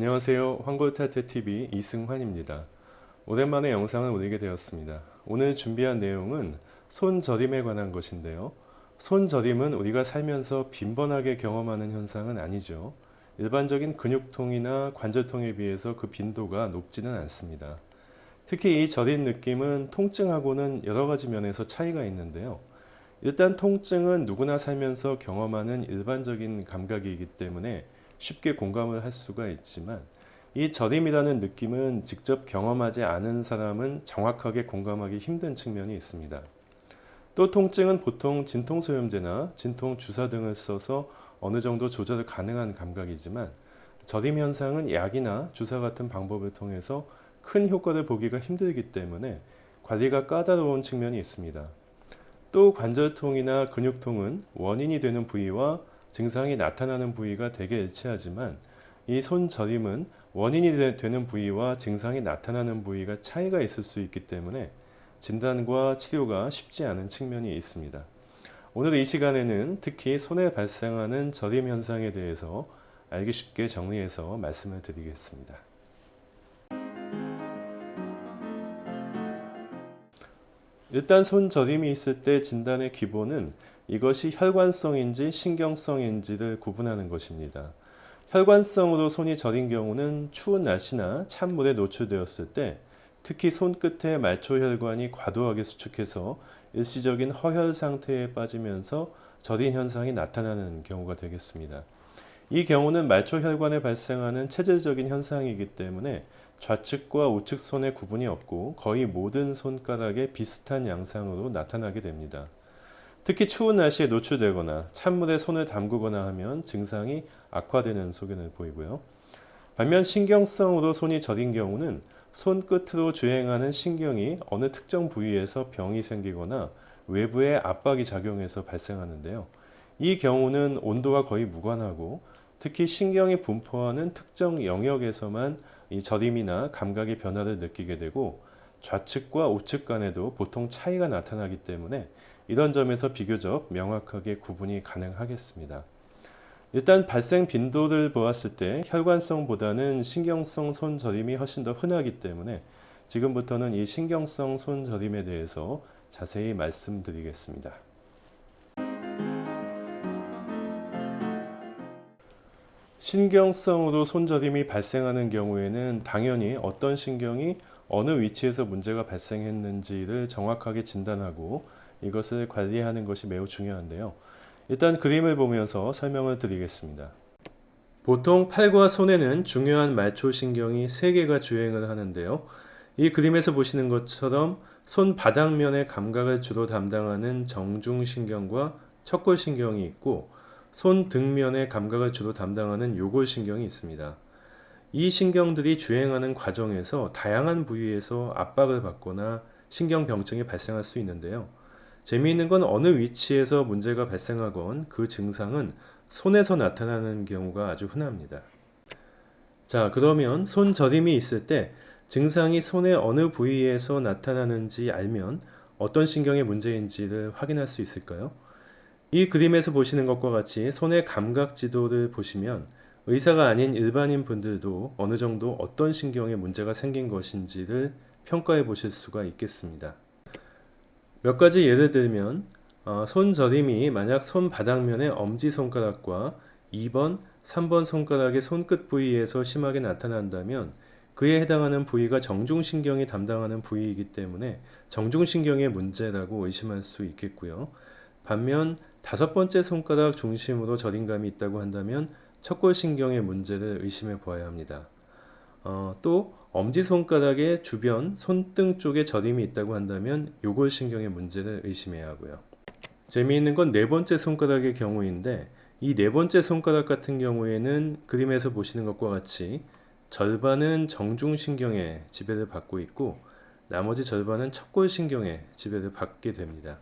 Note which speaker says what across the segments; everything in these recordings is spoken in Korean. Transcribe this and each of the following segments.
Speaker 1: 안녕하세요. 황골탈퇴TV 이승환입니다. 오랜만에 영상을 올리게 되었습니다. 오늘 준비한 내용은 손저림에 관한 것인데요. 손저림은 우리가 살면서 빈번하게 경험하는 현상은 아니죠. 일반적인 근육통이나 관절통에 비해서 그 빈도가 높지는 않습니다. 특히 이 저림 느낌은 통증하고는 여러 가지 면에서 차이가 있는데요. 일단 통증은 누구나 살면서 경험하는 일반적인 감각이기 때문에 쉽게 공감을 할 수가 있지만 이 저림이라는 느낌은 직접 경험하지 않은 사람은 정확하게 공감하기 힘든 측면이 있습니다. 또 통증은 보통 진통소염제나 진통 주사 등을 써서 어느 정도 조절 가능한 감각이지만 저림 현상은 약이나 주사 같은 방법을 통해서 큰 효과를 보기가 힘들기 때문에 관리가 까다로운 측면이 있습니다. 또 관절통이나 근육통은 원인이 되는 부위와 증상이 나타나는 부위가 대개 일치하지만 이 손저림은 원인이 되- 되는 부위와 증상이 나타나는 부위가 차이가 있을 수 있기 때문에 진단과 치료가 쉽지 않은 측면이 있습니다. 오늘 이 시간에는 특히 손에 발생하는 저림 현상에 대해서 알기 쉽게 정리해서 말씀을 드리겠습니다. 일단 손저림이 있을 때 진단의 기본은 이것이 혈관성인지 신경성인지를 구분하는 것입니다. 혈관성으로 손이 저린 경우는 추운 날씨나 찬물에 노출되었을 때 특히 손끝의 말초혈관이 과도하게 수축해서 일시적인 허혈 상태에 빠지면서 저린 현상이 나타나는 경우가 되겠습니다. 이 경우는 말초혈관에 발생하는 체질적인 현상이기 때문에 좌측과 우측 손의 구분이 없고 거의 모든 손가락에 비슷한 양상으로 나타나게 됩니다. 특히 추운 날씨에 노출되거나 찬물에 손을 담그거나 하면 증상이 악화되는 소견을 보이고요. 반면 신경성으로 손이 저린 경우는 손끝으로 주행하는 신경이 어느 특정 부위에서 병이 생기거나 외부의 압박이 작용해서 발생하는데요. 이 경우는 온도와 거의 무관하고 특히 신경이 분포하는 특정 영역에서만 이 저림이나 감각의 변화를 느끼게 되고 좌측과 우측 간에도 보통 차이가 나타나기 때문에 이런 점에서 비교적 명확하게 구분이 가능하겠습니다. 일단 발생 빈도를 보았을 때 혈관성보다는 신경성 손저림이 훨씬 더 흔하기 때문에 지금부터는 이 신경성 손저림에 대해서 자세히 말씀드리겠습니다. 신경성으로 손저림이 발생하는 경우에는 당연히 어떤 신경이 어느 위치에서 문제가 발생했는지를 정확하게 진단하고 이것을 관리하는 것이 매우 중요한데요. 일단 그림을 보면서 설명을 드리겠습니다. 보통 팔과 손에는 중요한 말초신경이 3개가 주행을 하는데요. 이 그림에서 보시는 것처럼 손 바닥면의 감각을 주로 담당하는 정중신경과 척골신경이 있고 손 등면의 감각을 주로 담당하는 요골신경이 있습니다. 이 신경들이 주행하는 과정에서 다양한 부위에서 압박을 받거나 신경병증이 발생할 수 있는데요. 재미있는 건 어느 위치에서 문제가 발생하건 그 증상은 손에서 나타나는 경우가 아주 흔합니다. 자, 그러면 손 저림이 있을 때 증상이 손의 어느 부위에서 나타나는지 알면 어떤 신경의 문제인지를 확인할 수 있을까요? 이 그림에서 보시는 것과 같이 손의 감각 지도를 보시면 의사가 아닌 일반인 분들도 어느 정도 어떤 신경에 문제가 생긴 것인지를 평가해 보실 수가 있겠습니다. 몇 가지 예를 들면 어, 손 저림이 만약 손 바닥면의 엄지 손가락과 2번, 3번 손가락의 손끝 부위에서 심하게 나타난다면 그에 해당하는 부위가 정중신경이 담당하는 부위이기 때문에 정중신경의 문제라고 의심할 수 있겠고요. 반면 다섯 번째 손가락 중심으로 저림감이 있다고 한다면 척골신경의 문제를 의심해 보아야 합니다. 어, 또 엄지손가락의 주변 손등 쪽에 저림이 있다고 한다면 요골신경의 문제를 의심해야 하고요. 재미있는 건 네 번째 손가락의 경우인데 이 네 번째 손가락 같은 경우에는 그림에서 보시는 것과 같이 절반은 정중신경의 지배를 받고 있고 나머지 절반은 척골신경의 지배를 받게 됩니다.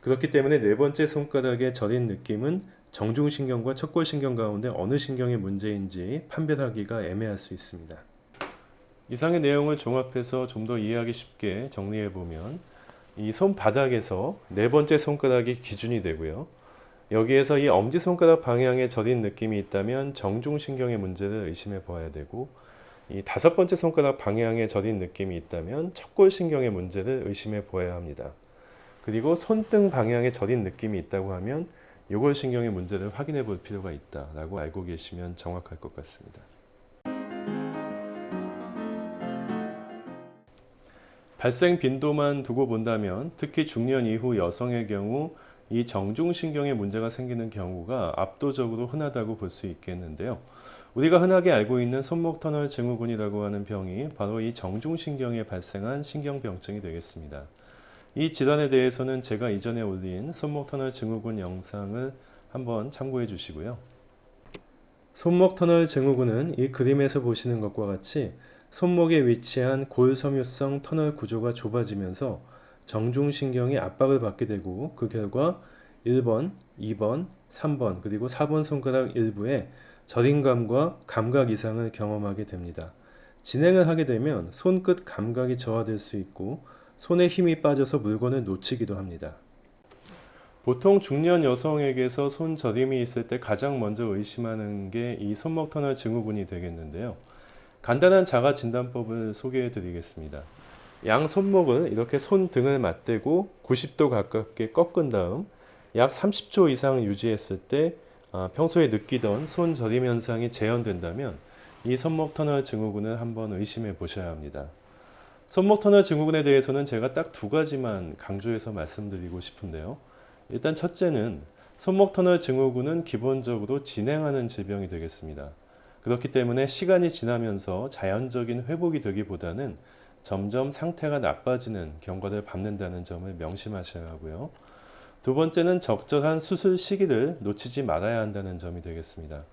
Speaker 1: 그렇기 때문에 네 번째 손가락의 저린 느낌은 정중신경과 척골신경 가운데 어느 신경의 문제인지 판별하기가 애매할 수 있습니다. 이상의 내용을 종합해서 좀 더 이해하기 쉽게 정리해 보면 이 손바닥에서 네 번째 손가락이 기준이 되고요. 여기에서 이 엄지손가락 방향에 저린 느낌이 있다면 정중신경의 문제를 의심해 보아야 되고 이 다섯 번째 손가락 방향에 저린 느낌이 있다면 척골신경의 문제를 의심해 보아야 합니다. 그리고 손등 방향에 저린 느낌이 있다고 하면 요골신경의 문제를 확인해 볼 필요가 있다라고 알고 계시면 정확할 것 같습니다. 발생 빈도만 두고 본다면 특히 중년 이후 여성의 경우 이 정중신경에 문제가 생기는 경우가 압도적으로 흔하다고 볼 수 있겠는데요. 우리가 흔하게 알고 있는 손목 터널 증후군이라고 하는 병이 바로 이 정중신경에 발생한 신경병증이 되겠습니다. 이 질환에 대해서는 제가 이전에 올린 손목 터널 증후군 영상을 한번 참고해 주시고요. 손목 터널 증후군은 이 그림에서 보시는 것과 같이 손목에 위치한 골섬유성 터널 구조가 좁아지면서 정중신경이 압박을 받게 되고 그 결과 1번, 2번, 3번 그리고 4번 손가락 일부에 저림감과 감각 이상을 경험하게 됩니다. 진행을 하게 되면 손끝 감각이 저하될 수 있고 손에 힘이 빠져서 물건을 놓치기도 합니다. 보통 중년 여성에게서 손 저림이 있을 때 가장 먼저 의심하는 게 이 손목 터널 증후군이 되겠는데요. 간단한 자가 진단법을 소개해 드리겠습니다. 양 손목을 이렇게 손등을 맞대고 90도 가깝게 꺾은 다음 약 30초 이상 유지했을 때 아, 평소에 느끼던 손 저림 현상이 재현된다면 이 손목 터널 증후군을 한번 의심해 보셔야 합니다. 손목 터널 증후군에 대해서는 제가 딱 두 가지만 강조해서 말씀드리고 싶은데요. 일단 첫째는 손목 터널 증후군은 기본적으로 진행하는 질병이 되겠습니다. 그렇기 때문에 시간이 지나면서 자연적인 회복이 되기보다는 점점 상태가 나빠지는 경과를 밟는다는 점을 명심하셔야 하고요. 두 번째는 적절한 수술 시기를 놓치지 말아야 한다는 점이 되겠습니다.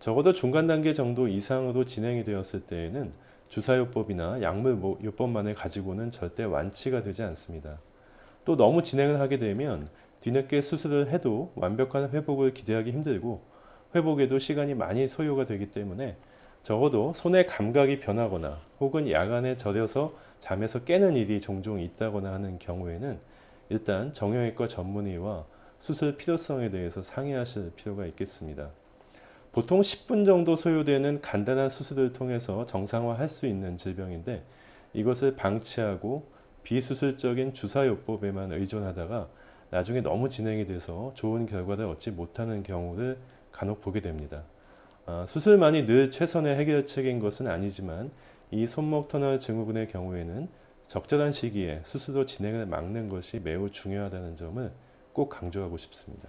Speaker 1: 적어도 중간 단계 정도 이상으로 진행이 되었을 때에는 주사요법이나 약물요법만을 가지고는 절대 완치가 되지 않습니다. 또 너무 진행을 하게 되면 뒤늦게 수술을 해도 완벽한 회복을 기대하기 힘들고 회복에도 시간이 많이 소요가 되기 때문에 적어도 손의 감각이 변하거나 혹은 야간에 저려서 잠에서 깨는 일이 종종 있다거나 하는 경우에는 일단 정형외과 전문의와 수술 필요성에 대해서 상의하실 필요가 있겠습니다. 보통 10분 정도 소요되는 간단한 수술을 통해서 정상화할 수 있는 질병인데 이것을 방치하고 비수술적인 주사요법에만 의존하다가 나중에 너무 진행이 돼서 좋은 결과를 얻지 못하는 경우를 간혹 보게 됩니다. 아, 수술만이 늘 최선의 해결책인 것은 아니지만 이 손목 터널 증후군의 경우에는 적절한 시기에 수술로 진행을 막는 것이 매우 중요하다는 점을 꼭 강조하고 싶습니다.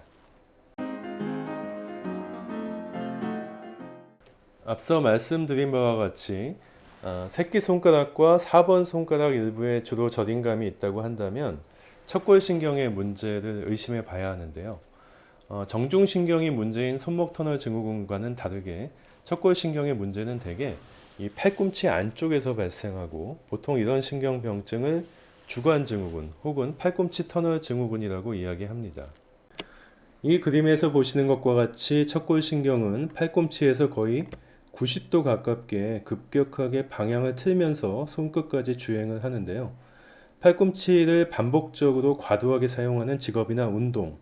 Speaker 1: 앞서 말씀드린 바와 같이 아, 새끼손가락과 4번 손가락 일부에 주로 저림감이 있다고 한다면 척골신경의 문제를 의심해 봐야 하는데요. 어, 정중신경이 문제인 손목 터널 증후군과는 다르게 척골신경의 문제는 대개 이 팔꿈치 안쪽에서 발생하고 보통 이런 신경병증을 주관 증후군 혹은 팔꿈치 터널 증후군이라고 이야기합니다. 이 그림에서 보시는 것과 같이 척골신경은 팔꿈치에서 거의 90도 가깝게 급격하게 방향을 틀면서 손끝까지 주행을 하는데요. 팔꿈치를 반복적으로 과도하게 사용하는 직업이나 운동,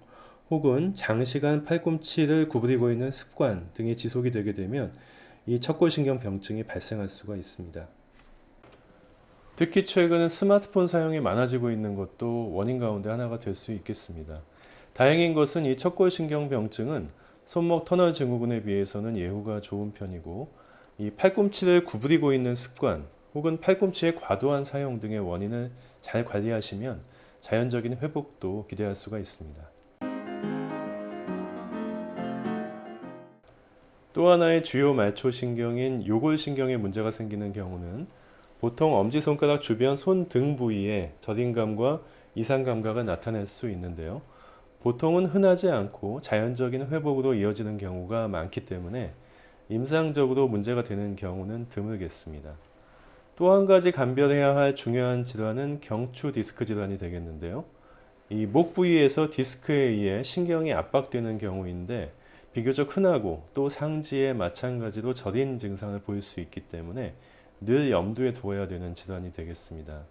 Speaker 1: 혹은 장시간 팔꿈치를 구부리고 있는 습관 등이 지속이 되게 되면 이 척골신경 병증이 발생할 수가 있습니다. 특히 최근 스마트폰 사용이 많아지고 있는 것도 원인 가운데 하나가 될 수 있겠습니다. 다행인 것은 이 척골신경 병증은 손목 터널 증후군에 비해서는 예후가 좋은 편이고 이 팔꿈치를 구부리고 있는 습관 혹은 팔꿈치의 과도한 사용 등의 원인을 잘 관리하시면 자연적인 회복도 기대할 수가 있습니다. 또 하나의 주요 말초 신경인 요골 신경에 문제가 생기는 경우는 보통 엄지손가락 주변 손 등 부위에 저림감과 이상감각을 나타낼 수 있는데요. 보통은 흔하지 않고 자연적인 회복으로 이어지는 경우가 많기 때문에 임상적으로 문제가 되는 경우는 드물겠습니다. 또 한 가지 감별해야 할 중요한 질환은 경추 디스크 질환이 되겠는데요. 이 목 부위에서 디스크에 의해 신경이 압박되는 경우인데 비교적 흔하고 또 상지에 마찬가지로 저린 증상을 보일 수 있기 때문에 늘 염두에 두어야 되는 질환이 되겠습니다.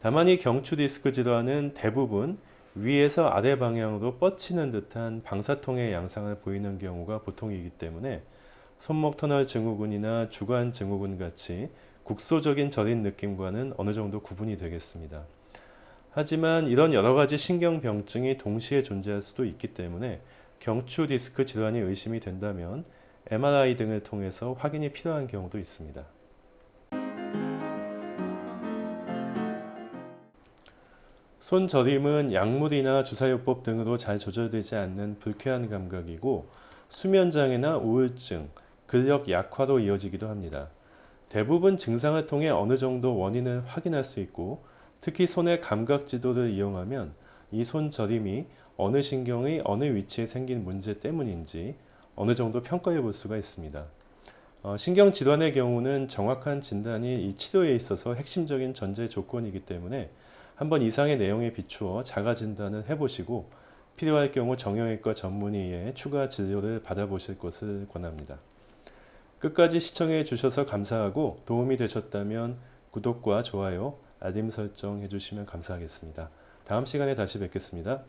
Speaker 1: 다만 이 경추 디스크 질환은 대부분 위에서 아래 방향으로 뻗치는 듯한 방사통의 양상을 보이는 경우가 보통이기 때문에 손목 터널 증후군이나 주관 증후군 같이 국소적인 저린 느낌과는 어느 정도 구분이 되겠습니다. 하지만 이런 여러 가지 신경병증이 동시에 존재할 수도 있기 때문에 경추 디스크 질환이 의심이 된다면 MRI 등을 통해서 확인이 필요한 경우도 있습니다. 손 저림은 약물이나 주사요법 등으로 잘 조절되지 않는 불쾌한 감각이고 수면 장애나 우울증, 근력 약화로 이어지기도 합니다. 대부분 증상을 통해 어느 정도 원인을 확인할 수 있고 특히 손의 감각 지도를 이용하면 이 손 저림이 어느 신경의 어느 위치에 생긴 문제 때문인지 어느 정도 평가해 볼 수가 있습니다. 어, 신경 질환의 경우는 정확한 진단이 이 치료에 있어서 핵심적인 전제 조건이기 때문에 한 번 이상의 내용에 비추어 자가 진단을 해보시고 필요할 경우 정형외과 전문의의 추가 진료를 받아보실 것을 권합니다. 끝까지 시청해 주셔서 감사하고 도움이 되셨다면 구독과 좋아요, 알림 설정 해주시면 감사하겠습니다. 다음 시간에 다시 뵙겠습니다.